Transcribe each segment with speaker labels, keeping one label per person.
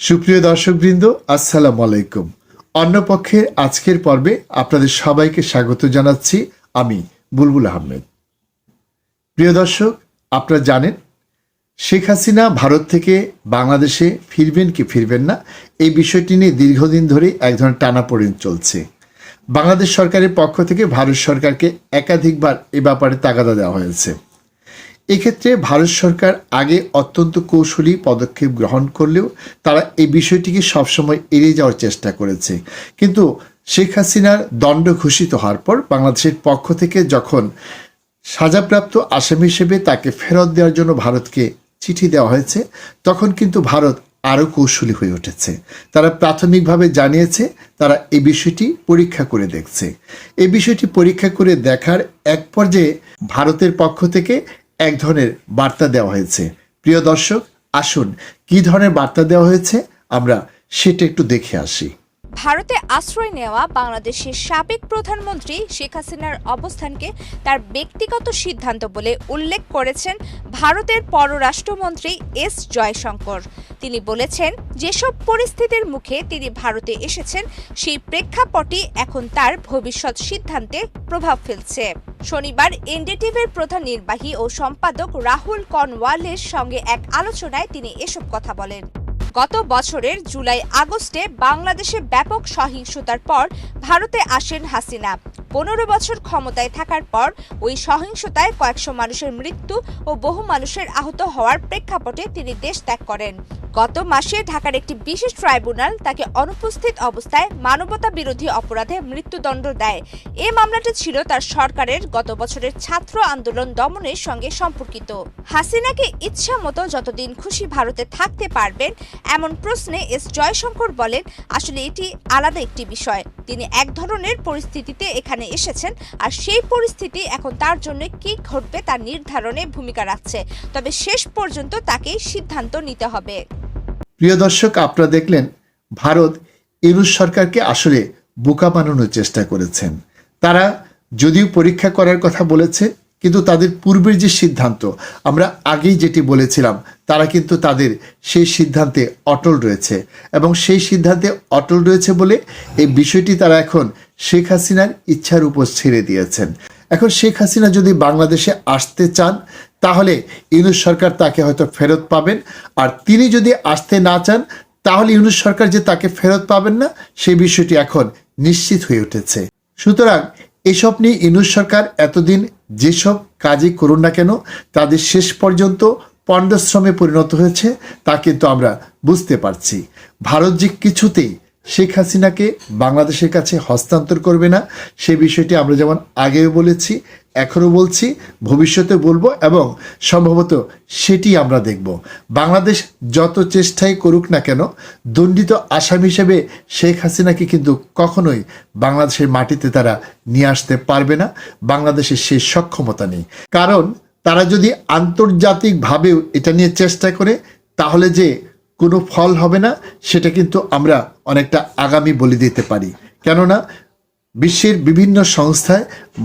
Speaker 1: সুপ্রিয় দর্শকবৃন্দ, আসসালাম আলাইকুম। অন্যপক্ষের আজকের পর্বে আপনাদের সবাইকে স্বাগত জানাচ্ছি আমি বুলবুল আহমেদ। প্রিয় দর্শক, আপনারা জানেন, শেখ হাসিনা ভারত থেকে বাংলাদেশে ফিরবেন কি ফিরবেন না, এই বিষয়টি নিয়ে দীর্ঘদিন ধরে এক ধরনের টানাপোড়েন চলছে। বাংলাদেশ সরকারের পক্ষ থেকে ভারত সরকারকে একাধিকবার এ ব্যাপারে তাগাদা দেওয়া হয়েছে। এক্ষেত্রে ভারত সরকার আগে অত্যন্ত কৌশলী পদক্ষেপ গ্রহণ করলেও তারা এই বিষয়টিকে সবসময় এড়িয়ে যাওয়ার চেষ্টা করেছে। কিন্তু শেখ হাসিনার দণ্ড ঘোষিত হওয়ার পর বাংলাদেশের পক্ষ থেকে যখন সাজাপ্রাপ্ত আসামি হিসেবে তাকে ফেরত দেওয়ার জন্য ভারতকে চিঠি দেওয়া হয়েছে, তখন কিন্তু ভারত আরও কৌশলী হয়ে উঠেছে। তারা প্রাথমিকভাবে জানিয়েছে তারা এই বিষয়টি পরীক্ষা করে দেখছে। এই বিষয়টি পরীক্ষা করে দেখার এক পর্যায়ে ভারতের পক্ষ থেকে এক ধরনের বার্তা দেওয়া হয়েছে। প্রিয় দর্শক, আসুন কি ধরনের বার্তা দেওয়া হয়েছে, আমরা সেটা একটু দেখে আসি।
Speaker 2: ভারতে আশ্রয় নেওয়া বাংলাদেশের সাবেক প্রধানমন্ত্রী শেখ হাসিনার অবস্থানকে তার ব্যক্তিগত সিদ্ধান্ত বলে উল্লেখ করেছেন ভারতের পররাষ্ট্রমন্ত্রী এস জয়শঙ্কর। তিনি বলেছেন, যেসব পরিস্থিতির মুখে তিনি ভারতে এসেছেন, সেই প্রেক্ষাপটই এখন তার ভবিষ্যৎ সিদ্ধান্তে প্রভাব ফেলছে। শনিবার এনডিটিভির প্রধান নির্বাহী ও সম্পাদক রাহুল কনওয়ালের সঙ্গে এক আলোচনায় তিনি এসব কথা বলেন। গত বছরের জুলাই আগস্টে বাংলাদেশে ব্যাপক সহিংসতার পর ভারতে আসেন হাসিনা। পনেরো বছর ক্ষমতায় থাকার পর ওই সহিংসতায় কয়েকশো মানুষের মৃত্যু ও বহু মানুষের আহত হওয়ার প্রেক্ষাপটে তিনি দেশ ত্যাগ করেন। গত মাসে ঢাকার একটি বিশেষ ট্রাইব্যুনাল তাকে অনুপস্থিত অবস্থায় মানবতা বিরোধী অপরাধে মৃত্যুদণ্ড দেয়। এ মামলাটি ছিল তার সরকারের গত বছরের ছাত্র আন্দোলন দমনের সঙ্গে সম্পর্কিত। হাসিনাকে ইচ্ছা মতো যতদিন খুশি ভারতে থাকতে পারবেন, এমন প্রশ্নে এস জয়শঙ্কর বলেন, আসলে এটি আলাদা একটি বিষয়। তিনি এক ধরনের পরিস্থিতিতে এখানে এসেছেন, আর সেই পরিস্থিতি এখন তার জন্য কি ঘটবে তা নির্ধারণে ভূমিকা রাখছে। তবে শেষ পর্যন্ত তাকেই সিদ্ধান্ত নিতে হবে।
Speaker 1: প্রিয় দর্শক, আপনারা দেখলেন ভারত ইউনুস সরকারকে আসলে বোকা বানানোর চেষ্টা করেছেন। তারা যদিও পরীক্ষা করার কথা বলেছে, কিন্তু তাদের পূর্বের যে সিদ্ধান্ত, আমরা আগেই যেটি বলেছিলাম, তারা কিন্তু তাদের সেই সিদ্ধান্তে অটল রয়েছে এবং সেই সিদ্ধান্তে অটল রয়েছে বলে এই বিষয়টি তারা এখন শেখ হাসিনার ইচ্ছার উপর ছেড়ে দিয়েছেন। এখন শেখ হাসিনা যদি বাংলাদেশে আসতে চান, তাহলে ইউনুস সরকার তাকে হয়তো ফেরত পাবেন। আর তিনি যদি আসতে না চান, তাহলে ইউনুস সরকার যে তাকে ফেরত পাবেন না সেই বিষয়টি এখন নিশ্চিত হয়ে উঠেছে। সুতরাং এসব নিয়ে ইউনুস সরকার এতদিন যেসব কাজই করুন না কেন, তাদের শেষ পর্যন্ত পণ্ডশ্রমে পরিণত হয়েছে, তা কিন্তু আমরা বুঝতে পারছি। ভারত যে কিছুতেই শেখ হাসিনাকে বাংলাদেশের কাছে হস্তান্তর করবে না, সে বিষয়টি আমরা যেমন আগেও বলেছি, এখনও বলছি, ভবিষ্যতে বলব এবং সম্ভবত সেটি আমরা দেখব। বাংলাদেশ যত চেষ্টাই করুক না কেন, দণ্ডিত আসামি হিসেবে শেখ হাসিনাকে কিন্তু কখনোই বাংলাদেশের মাটিতে তারা নিয়ে আসতে পারবে না, বাংলাদেশের সেই সক্ষমতা নেই। কারণ তারা যদি আন্তর্জাতিকভাবেও এটা নিয়ে চেষ্টা করে, তাহলে যে কোনো ফল হবে না, সেটা কিন্তু আমরা অনেকটা আগামী বলে দিতে পারি। কেননা, বিশ্বের বিভিন্ন সংস্থায়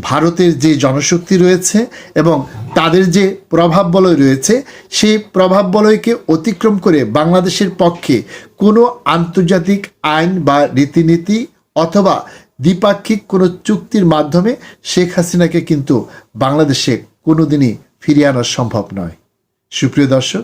Speaker 1: ভারতের যে জনশক্তি রয়েছে এবং তাদের যে প্রভাব বলয় রয়েছে, সেই প্রভাব বলয়কে অতিক্রম করে বাংলাদেশের পক্ষে কোনো আন্তর্জাতিক আইন বা রীতিনীতি অথবা দ্বিপাক্ষিক কোনো চুক্তির মাধ্যমে শেখ হাসিনাকে কিন্তু বাংলাদেশে কোনোদিনই ফিরিয়ে আনা সম্ভব নয়। সুপ্রিয় দর্শক